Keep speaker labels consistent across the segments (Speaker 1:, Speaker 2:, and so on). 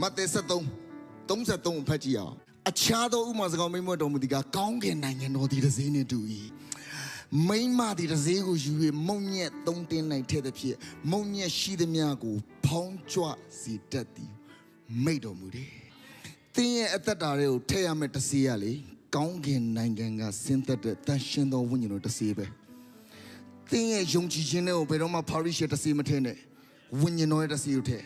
Speaker 1: မဿဲ73 33ဖတ်ကြည့်အောင်အခြားသောဥမာစကားမိမ့်မွတ်တော်မူသည်ကကောင်းကင်နိုင်ငံတော်သည်တစ်စည်းနှင့်တူ၏မိမ့်မသည်တစ်စည်းကိုယူ၍မုံညက်သုံးတင်း၌ထည့်သည်ဖြစ်မုံညက်ရှိသည်များကိုဖောင်းကြွစီတတ်သည်မိတ်တော်မူတယ်တင်းရဲ့အသက်တာတွေကိုထည့်ရမယ့်တစ်စည်းရလေကောင်းကင်နိုင်ငံကဆင်းသက်တဲ့တန်ရှင်သောဝိညာဉ်တော်တစ်စည်းပဲတင်းရဲ့ယုံကြည်ခြင်းတွေကိုဘယ်တော့မှပါရိရှယ်တစ်စည်းမထည့်နဲ့ဝိညာဉ်တော်ရဲ့တစ်စည်းကိုထည့်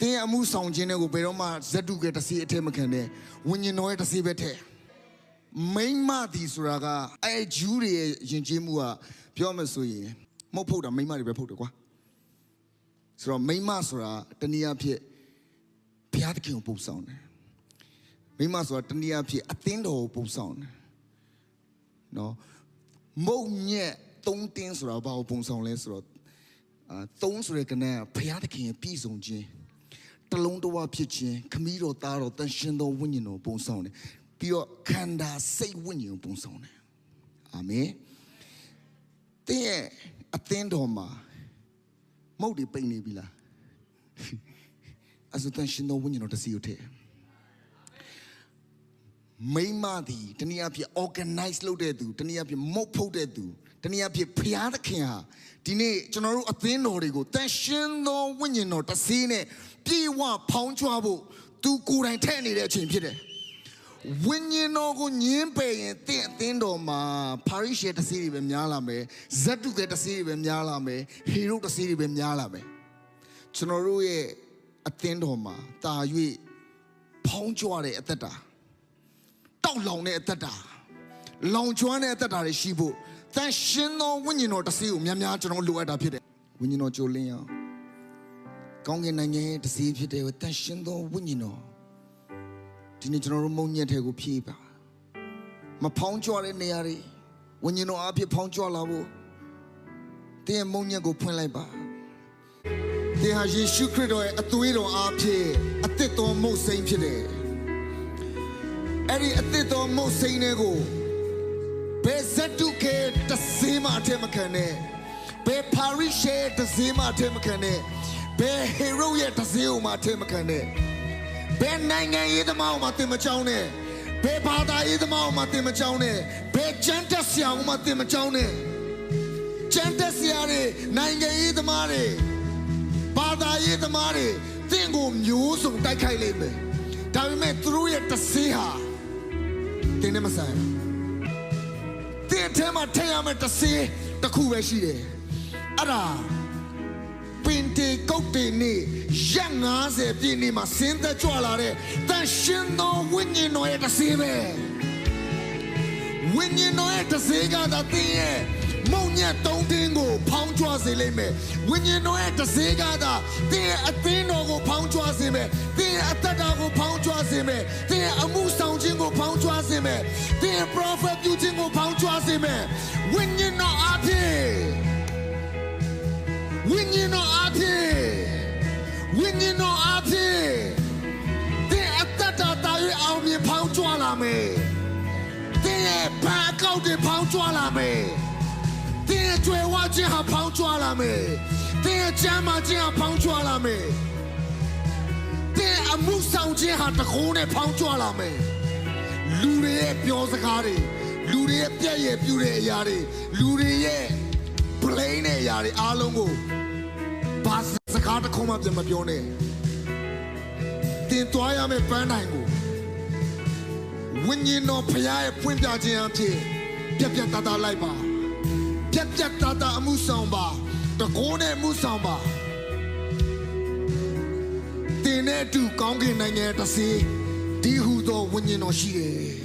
Speaker 1: တင်းရဲ့အမှုဆောင်ခြင်းတွေကိုဘယ်တော့မှဇက်တုကတစီအထက်မခံနဲ့ဝิญဉ်တော်ရဲ့တစီပဲထဲမိမ့်မသည်ဆိုတာကအဲဂျူးတွေရဲ့ယဉ်ကျေးမှုကပြောမယ်ဆိုရင်မဟုတ်ဖုတ်တာမိမ့်မတွေပဲဖုတ်တယ်ကွာဆိုတော့မိမ့်မဆိုတာတနည်းအားဖြင့်ဘုရားသခင်ကိုပုံဆောင်တယ်မိမ့်မဆိုတာတနည်းအားဖြင့်အသင်းတော်ကိုပုံဆောင်တယ်နော်မုံညက်သုံးတင်းဆိုတာဘာကိုပုံဆောင်လဲဆိုတော့အာသုံးဆိုတဲ့ကနန်းကဘုရားသခင်ရဲ့ပြည်စုံခြင်း တလုံးတဝဖြစ်ခြင်းခမည်းတော်သားတော်တန်ရှင်တော်ဝိညာဉ်တော်ပုံဆောင်တယ်ပြီးတော့ခန္ဓာစိတ်ဝိညာဉ်ကိုပုံဆောင်တယ်အာမင်တင်းရဲ့အသင်းတော်မှာမုတ်တွေပိန်နေပြီလားအဲ့ဆိုတန်ရှင်တော်ဝိညာဉ်တော်တစ်စီကိုထည့်မိမသည်တနည်းအားဖြင့် organize လုပ်တဲ့သူတနည်းအားဖြင့်မုတ်ဖုတ်တဲ့သူတနည်းအားဖြင့်ဖျားသခင်ဟာဒီနေ့ကျွန်တော်တို့အသင်းတော်တွေကိုတန်ရှင်သောဝိညာဉ်တော်တစ်စီးနဲ့ ပြေဝဖောင်းချွားဖို့သူကိုယ်တိုင်ထည့်နေတဲ့အချိန်ဖြစ်တယ်ဝိညာဉ်တော်ကိုညင်းပယ်ရင်တင့်အသင်းတော်မှာပါရိရှယ်တစ်စီးတွေပဲများလာမယ်ဇက်တုကဲတစ်စီးတွေပဲများလာမယ်ဟေရုတစ်စီးတွေပဲများလာမယ်ကျွန်တော်တို့ရဲ့အသင်းတော်မှာတာ၍ဖောင်းချွားတဲ့အသက်တာတောက်လောင်တဲ့အသက်တာလောင်ကျွမ်းတဲ့အသက်တာတွေရှိဖို့တန်ရှင်သောဝိညာဉ်တော်တစ်စီးကိုများများကျွန်တော်လိုအပ်တာဖြစ်တယ်ဝိညာဉ်တော်ကြိုလင်းအောင် ကောင်းကင်နိုင်ငံရဲ့တစ်စီးဖြစ်တယ်တန်ရှင်သောဝိညာဉ်တော်ဒီနေ့ကျွန်တော်တို့မုံညက်တဲ့ကိုဖြည့်ပါမဖောင်းကြွတဲ့နေရာတွေဝိညာဉ်တော်အဖြစ်ဖောင်းကြွလာဖို့တင်းရဲ့မုံညက်ကိုဖွင့်လိုက်ပါတင်းဟာယေရှုခရစ်တော်ရဲ့အသွေးတော်အဖြစ်အသက်တော်မုတ်စိန်ဖြစ်တယ်အဲ့ဒီအသစ်တော်မုတ်စိန်တွေကိုဘယ်ဇက်တုကေတစေးမအထက်မခံနဲ့ဘယ်ပါရိရှေတစေးမအထက်မခံနဲ့ ဘယ်ဟေရုရဲ့တစေးမအထက်မခံနဲ့ဘယ်နိုင်ငံရေးသမားမှတင်မချောင်းနဲ့ဘယ်ဘာသာရေးသမားမှတင်မချောင်းနဲ့ဘယ်ကျမ်းတက်ဆရာမှတင်မချောင်းနဲ့ကျမ်းတက်ဆရာတွေနိုင်ငံရေးသမားတွေဘာသာရေးသမားတွေတင့်ကိုမျိုးစုံတိုက်ခိုက်လိမ့်မယ်ဒါပေမဲ့သူတို့ရဲ့တစေးဟာတင်းနဲ့မဆိုင်တင်းထဲမှာထည့်ရမယ့်တစ်စေးတစ်ခုပဲရှိတယ်အဲ့ဒါ ပင်တေကုတ်တေနေ့ရက်90ပြည့်နေ့မှာဆင်းသက်ကြွလာတဲ့တန်ရှင်သောဝိညာဉ်တော်ရဲ့တစ်စေးပဲဝိညာဉ်တော်ရဲ့တစ်စေးကသာတင်းရဲ့မုံညက်တုံးတင်းကို ဖောင်းကြွစေလိမ့်မယ်ဝိညာဉ်တော်ရဲ့တစ်စေးကသာတင်းရဲ့အသင်းတော်ကိုဖောင်းကြွစေမယ်တင်းရဲ့အသက်တာကိုဖောင်းကြွစေမယ်တင်းရဲ့အမှုဆောင်ခြင်းကိုဖောင်းကြွစေမယ်တင်းရဲ့ prophet ပြုခြင်းကိုဖောင်းကြွစေမယ်ဝိညာဉ်တော်အဖြစ်ဝိညာဉ်တော်အဖြစ်ဝိ ညာဉ်တော်အဖြစ်တင်းအသက်တာတာ၍အောင်မြင်ဖောင်းကြွလာမယ်တင်းရဲ့ဘာအကောက်တွေဖောင်းကြွလာမယ်တင်းရဲ့ကြွယ်ဝခြင်းဟာဖောင်းကြွလာမယ်တင်းရဲ့ကြမ်းမာခြင်းဟာဖောင်းကြွလာမယ်တင်းအမှုဆောင်ခြင်းဟာတကိုးနဲ့ဖောင်းကြွလာမယ်လူတွေရဲ့ပြောစကားတွေလူတွေရဲ့ပြက်ရဲ့ပြူတဲ့အရာတွေလူတွေရဲ့ plane နဲ့အရာတွေအားလုံးကိုဘာစ ကားတစ်ခုမှပြန်မပြောနဲ့တင်သွားရမယ့်ပန်းတိုင်ကိုဝိညာဉ်တော်ဖရားရဲ့ဖွင့်ပြခြင်းအဖြစ်ပြက်ပြက်တသားလိုက်ပါပြက်ပြက်တသားအမှုဆောင်ပါတကိုးနဲ့အမှုဆောင်ပါတင်နဲ့အတူကောင်းကင်နိုင်ငံတစ်စီးဒီဟုသောဝိညာဉ်တော်ရှိတယ်